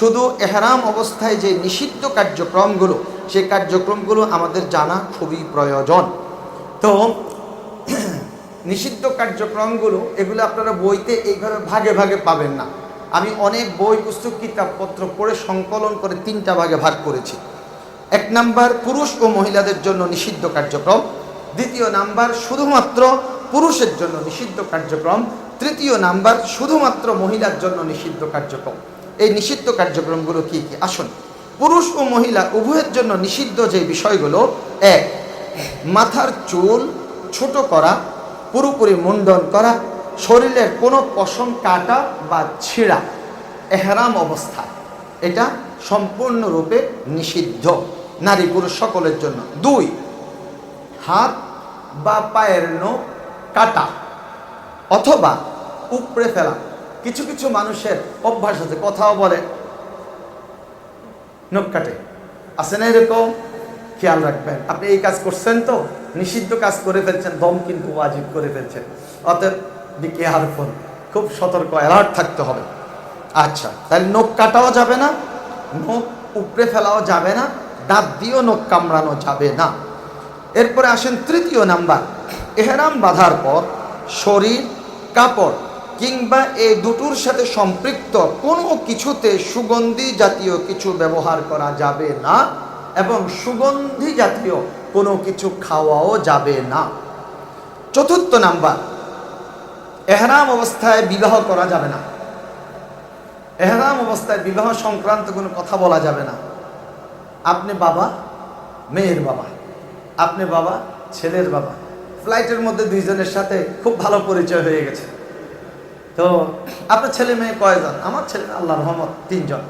শুধু এহরাম অবস্থায় যে নিষিদ্ধ কার্যক্রমগুলো সেই কার্যক্রমগুলো আমাদের জানা খুবই প্রয়োজন। তো নিষিদ্ধ কার্যক্রমগুলো, এগুলো আপনারা বইতে এইভাবে ভাগে ভাগে পাবেন না। আমি অনেক বই, পুস্তক কিতাবপত্র পড়ে সংকলন করে তিনটা ভাগে ভাগ করেছি। এক নাম্বার, পুরুষ ও মহিলাদের জন্য নিষিদ্ধ কার্যক্রম। দ্বিতীয় নাম্বার, শুধুমাত্র পুরুষের জন্য নিষিদ্ধ কার্যক্রম। তৃতীয় নাম্বার, শুধুমাত্র মহিলার জন্য নিষিদ্ধ কার্যক্রম। এই নিষিদ্ধ কার্যক্রমগুলো কি কি? আসুন। পুরুষ ও মহিলা উভয়ের জন্য নিষিদ্ধ যে বিষয়গুলো, এক, মাথার চুল ছোট করা, পুরোপুরি মুন্ডন করা, শরীরের কোনো পশম কাটা বা ছিঁড়া, এহরাম অবস্থা। এটা সম্পূর্ণরূপে নিষিদ্ধ নারী পুরুষ সকলের জন্য। দুই, হাত বা পায়ের নখ কাটা অথবা উপড়ে ফেলা। কিছু কিছু মানুষের অভ্যাস আছে, কথাও বলে। নখ কাটে। আছে না এরকম? খেয়াল রাখবেন। আপনি এই কাজ করছেন তো, নিষিদ্ধ কাজ করে ফেলছেন, দম কিন্তু ওয়াজিব করে ফেলছেন। অতএব বি কেয়ারফুল খুব সতর্ক অ্যালার্ট থাকতে হবে। আচ্ছা তাহলে নখ কাটাও যাবে না, নখ উপড়ে ফেলাও যাবে না দাঁত দিয়েও নখ কামড়ানো যাবে না। এরপরে আসেন তৃতীয় নাম্বার, এহরাম বাঁধার পর শরীর, কাপড় কিংবা এই দুটোর সাথে সম্পৃক্ত কোনো কিছুতে সুগন্ধি জাতীয় কিছু ব্যবহার করা যাবে না এবং সুগন্ধি জাতীয় কোনো কিছু খাওয়াও যাবে না। চতুর্থ নাম্বার, এহরাম অবস্থায় বিবাহ করা যাবে না। এহরাম অবস্থায় বিবাহ সংক্রান্ত কোনো কথা বলা যাবে না। আপনি বাবা, মেয়ের বাবা, আপনি বাবা, ছেলের বাবা। ফ্লাইটের মধ্যে দুইজনের সাথে খুব ভালো পরিচয় হয়ে গেছে। তো আপনার ছেলে মেয়ে কয়জন? আমার ছেলে, আল্লাহ রহমত, তিনজন।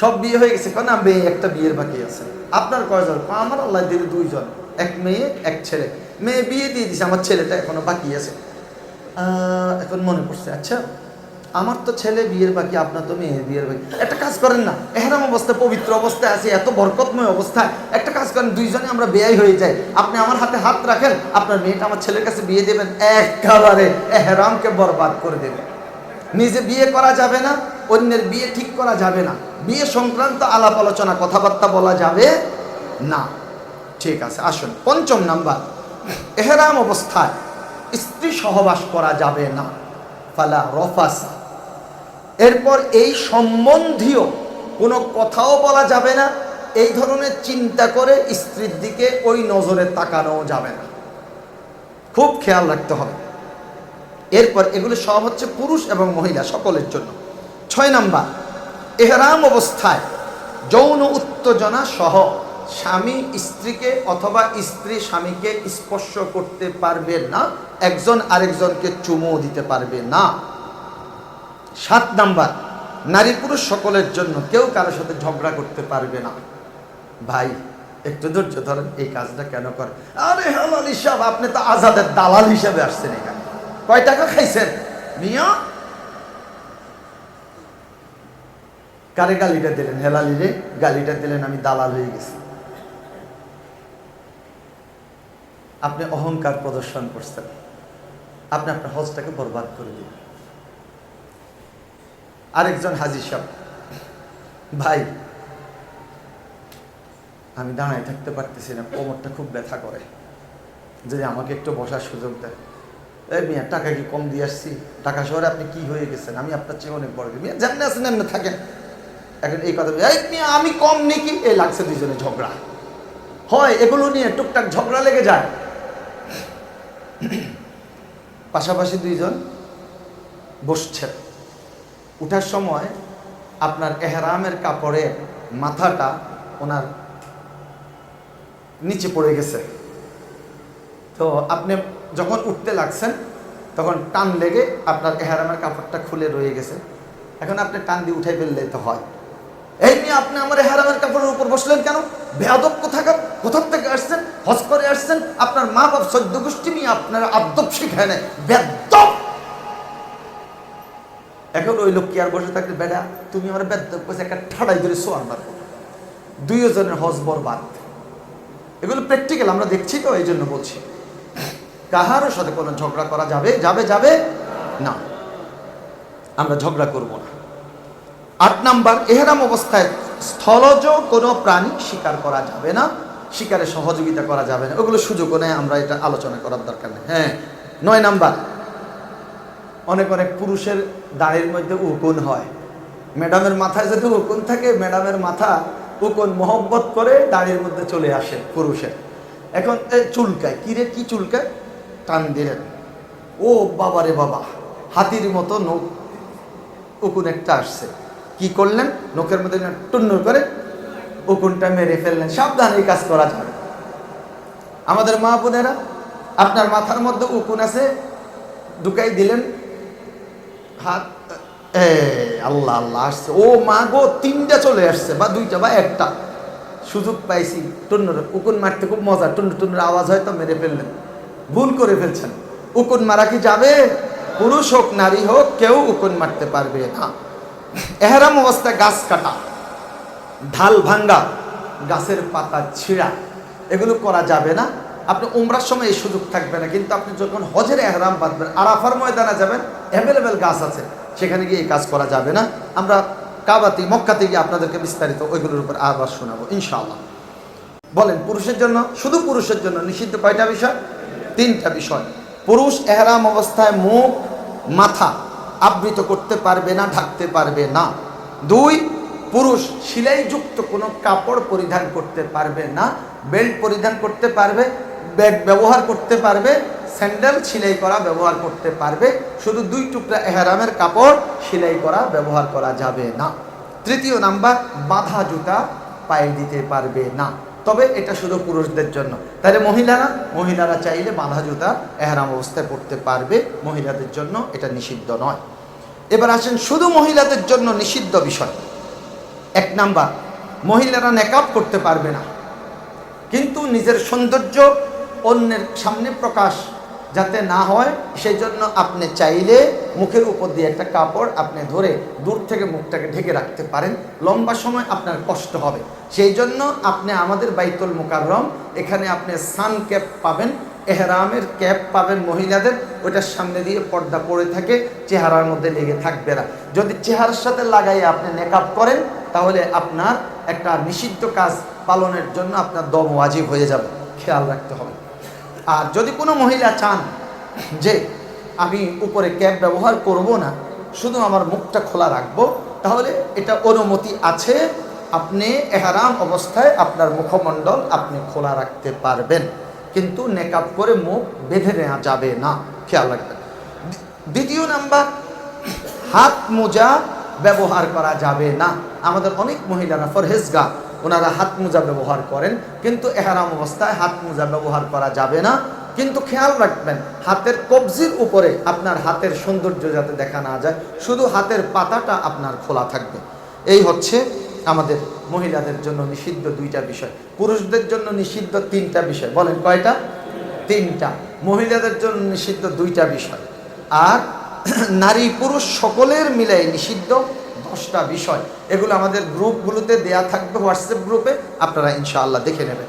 সব বিয়ে হয়ে গেছে কেন মেয়ে, একটা বিয়ের বাকি আছে। আপনার কয়জন? আমার আল্লাহ দিদি দুইজন। এক মেয়ে, এক ছেলে। মেয়ে বিয়ে দিয়ে দিছে, আমার ছেলেটা এখনও বাকি আছে। এখন মনে পড়ছে আচ্ছা। আমার তো ছেলে, বিয়ের বাকি, আপনার তো মেয়ের বিয়ের বাকি। একটা কাজ করেন না, এহরাম অবস্থায়, পবিত্র অবস্থায় আছে, এত বরকতময় অবস্থায়। একটা কাজ করেন, দুইজনে আমরা বেয়াই হয়ে যাই। আপনি আমার হাতে হাত রাখেন, আপনার মেয়েটা আমার ছেলের কাছে বিয়ে দেবেন, একেবারে এহরামকে বরবাদ করে দেবেন নিজে বিয়ে করা যাবে না, অন্যের বিয়ে ঠিক করা যাবে না। বিয়ে সংক্রান্ত আলাপ আলোচনা, কথাবার্তা বলা যাবে না। ঠিক আছে, আসুন, পঞ্চম নাম্বার। এহরাম অবস্থায় স্ত্রী সহবাস করা যাবে না। ফালা রফাসা এরপর এই সম্বন্ধীয় কোনো কথাও বলা যাবে না। এই ধরনের চিন্তা করে স্ত্রীর দিকে ওই নজরে তাকানোও যাবে না। খুব খেয়াল রাখতে হবে। এরপর এগুলো সব হচ্ছে পুরুষ এবং মহিলা সকলের জন্য। ছয় নাম্বার, এহরাম অবস্থায় যৌন উত্তেজনা সহ স্বামী স্ত্রীকে অথবা স্ত্রী স্বামীকে স্পর্শ করতে পারবে না, একজন আরেকজনকে চুমু দিতে পারবে না। সাত নাম্বার নারী পুরুষ সকলের জন্য কেউ কারোর সাথে ঝগড়া করতে পারবে না। ভাই, একটু ধৈর্য ধরেন, এই কাজটা কেন করে আরে হালাল হিসাব, আপনি তো আজাদের দালাল হিসাবে আসছেন এখানে। কয় টাকা খাইছেন? মিয়া? কারে গালিটা দিলেন? হেলালি রে, গালিটা দিলেন, আমি দালাল হয়ে গেছি। আপনি অহংকার প্রদর্শন করছেন। আপনি আপনার হজটাকে বরবাদ করে দিলেন। আরেকজন হাজির সাহেব, ভাই, আমি দাঁড়ায় থাকতে পারতেছি না, কোমরটা খুব ব্যথা করে। যদি আমাকে একটু বসার সুযোগ দেয়। এই মিয়া, টাকা কি কম দিয়ে আসছি? টাকা শহরে আপনি কি হয়ে গেছেন? আমি আপনার চেয়ে অনেক বড় মিয়া, যেমনি আছেন এমনি থাকেন। এখন এই কথা এই মিয়া, আমি কম নাকি? এই লাগছে দুজনে ঝগড়া। হয়, এগুলো নিয়ে টুকটাক ঝগড়া লেগে যায়। পাশাপাশি দুইজন বসছেন। উঠার সময় আপনার এহরামের কাপড়ের মাথাটা ওনার নিচে পড়ে গেছে। তো আপনি যখন উঠতে লাগছেন, তখন টান লেগে আপনার এহারামের কাপড়টা খুলে রয়ে গেছে। এখন আপনি টান দিয়ে উঠাই ফেললে তো হয়। এই নিয়ে আপনি আমার এহারামের কাপড়ের উপর বসলেন কেন? বেয়াদব কোথাকার? কোথার থেকে আসছেন? হজ করে আসছেন? আপনার মা বাপ সদ্য গোষ্ঠী নিয়ে আপনার আদব শিখায় নেয় এখন ওই লোক কি আর বসে থাকলে বেড়া তুমি আমার বেদব বসে একটা ঠাড়াই ধরে সোয়ার মারবো দুইজনের হজ বরবাদ। এগুলো প্র্যাকটিক্যাল আমরা দেখছি তো এই জন্য বলছি। কাহারও সাথে কোনো ঝগড়া করা যাবে? যাবে যাবে? না। আমরা ঝগড়া করব না। আট নাম্বার, এহেরাম অবস্থায় স্থলজ কোনো প্রাণী শিকার করা যাবে না, শিকারে সহযোগিতা করা যাবে না। ওগুলো সুযোগও নেই, আমরা এটা আলোচনা করার দরকার নেই। হ্যাঁ নয় নাম্বার, অনেক অনেক পুরুষের দাড়ির মধ্যে উকুন হয়। ম্যাডামের মাথায় যদি উকুন থাকে, ম্যাডামের মাথা উকুন মহব্বত করে দাড়ির মধ্যে চলে আসে পুরুষের। এখন চুলকায়, কিরে, কি চুলকায়? টান দিলেন। ও বাবা রে বাবা, হাতির মতো নখ। উকুন একটা আসছে। কি করলেন? নখের মধ্যে টুন্নুর করে উকুনটা মেরে ফেললেন। সাবধানে কাজ করা যাবে। আমাদের মা বোনেরা, আপনার মাথার মধ্যে উকুন আছে, ঢুকাই দিলেন। হাত আল্লাহ আল্লাহ আসছে। ও মা গো, তিনটা চলে আসছে, বা দুইটা বা একটা। সুযোগ পাইছি। টুন্নুর উকুন মারতে খুব মজা। টুন্নু টুন্নুর আওয়াজ হয়তো মেরে ফেললেন। ভুল করে ফেলছেন। উকুন মারা কি যাবে? পুরুষ হোক, নারী হোক, কেউ উকুন মারতে পারবে না। এহারাম অবস্থায় গাছ কাটা। ঢাল ভাঙ্গা। গাছের পাতা ছিঁড়া। এগুলো করা যাবে না। আপনি উমরার সময় এই সুযোগ থাকবে না। কিন্তু আপনি যখন হজের এহরাম বাঁধবেন, আরাফার ময়দানে যাবেন অ্যাভেলেবেল গাছ আছে, সেখানে গিয়ে এই কাজ করা যাবে না। আমরা কাবাতি মক্কাতে গিয়ে আপনাদেরকে বিস্তারিত ওইগুলোর উপর আবার শোনাবো, ইনশাআল্লাহ। বলেন, পুরুষের জন্য, শুধু পুরুষের জন্য, নিষিদ্ধ কয়টা বিষয়? তিনটা বিষয়। পুরুষ এহরাম অবস্থায় মুখ, মাথা আবৃত করতে পারবে না, ঢাকতে পারবে না। দুই, পুরুষ সিলাইযুক্ত কোনো কাপড় পরিধান করতে পারবে না, বেল্ট পরিধান করতে পারবে ব্যাগ ব্যবহার করতে পারবে, স্যান্ডেল সেলাই করা ব্যবহার করতে পারবে, শুধু দুই টুকরা এহারামের কাপড় সেলাই করা ব্যবহার করা যাবে না। তৃতীয় নাম্বার, বাঁধা জুতা পায়ে দিতে পারবে না। তবে এটা শুধু পুরুষদের জন্য। তাহলে মহিলারা মহিলারা চাইলে বাঁধা জুতা এহারাম অবস্থায় পড়তে পারবে, মহিলাদের জন্য এটা নিষিদ্ধ নয়। এবার আসেন শুধু মহিলাদের জন্য নিষিদ্ধ বিষয়। এক নাম্বার, মহিলারা নেকাব করতে পারবে না। কিন্তু নিজের সৌন্দর্য অন্যের সামনে প্রকাশ যাতে না হয় সেই জন্য আপনি চাইলে মুখের উপর দিয়ে একটা কাপড় আপনি ধরে দূর থেকে মুখটাকে ঢেকে রাখতে পারেন। লম্বা সময় আপনার কষ্ট হবে। সেই জন্য আপনি আমাদের বাইতুল মোকাররম, এখানে আপনি সান ক্যাপ পাবেন, এহরামের ক্যাপ পাবেন মহিলাদের। ওইটার সামনে দিয়ে পর্দা পড়ে থাকে, চেহারার মধ্যে লেগে থাকবে না। যদি চেহারার সাথে লাগাই আপনি মেকআপ করেন, তাহলে আপনার একটা নিষিদ্ধ কাজ পালনের জন্য আপনার দম ওয়াজিব হয়ে যাবে। খেয়াল রাখতে হবে। আর যদি কোনো মহিলা চান যে আমি উপরে ক্যাপ ব্যবহার করব না, শুধু আমার মুখটা খোলা রাখব, তাহলে এটা অনুমতি আছে, আপনি এহারাম অবস্থায় আপনার মুখমণ্ডল আপনি খোলা রাখতে পারবেন। কিন্তু নেকাপ করে মুখ বেঁধে নেওয়া যাবে না, খেয়াল রাখবেন। দ্বিতীয় নাম্বার, হাত মোজা ব্যবহার করা যাবে না। আমাদের অনেক মহিলারা ফরহেজগা ওনারা হাত মোজা ব্যবহার করেন, কিন্তু এহারাম অবস্থায় হাত মোজা ব্যবহার করা যাবে না। কিন্তু খেয়াল রাখবেন, হাতের কবজির উপরে আপনার হাতের সৌন্দর্য যাতে দেখা না যায়, শুধু হাতের পাতাটা আপনার খোলা থাকবে। এই হচ্ছে আমাদের মহিলাদের জন্য নিষিদ্ধ দুইটা বিষয়। পুরুষদের জন্য নিষিদ্ধ তিনটা বিষয়। বলেন কয়টা? তিনটা। মহিলাদের জন্য নিষিদ্ধ দুইটা বিষয়। আর নারী পুরুষ সকলের মিলাই নিষিদ্ধ। দশটা বিষয় এগুলো আমাদের গ্রুপগুলোতে দেয়া থাকবে হোয়াটসঅ্যাপ গ্রুপে আপনারা ইনশাআল্লাহ দেখে নেবেন।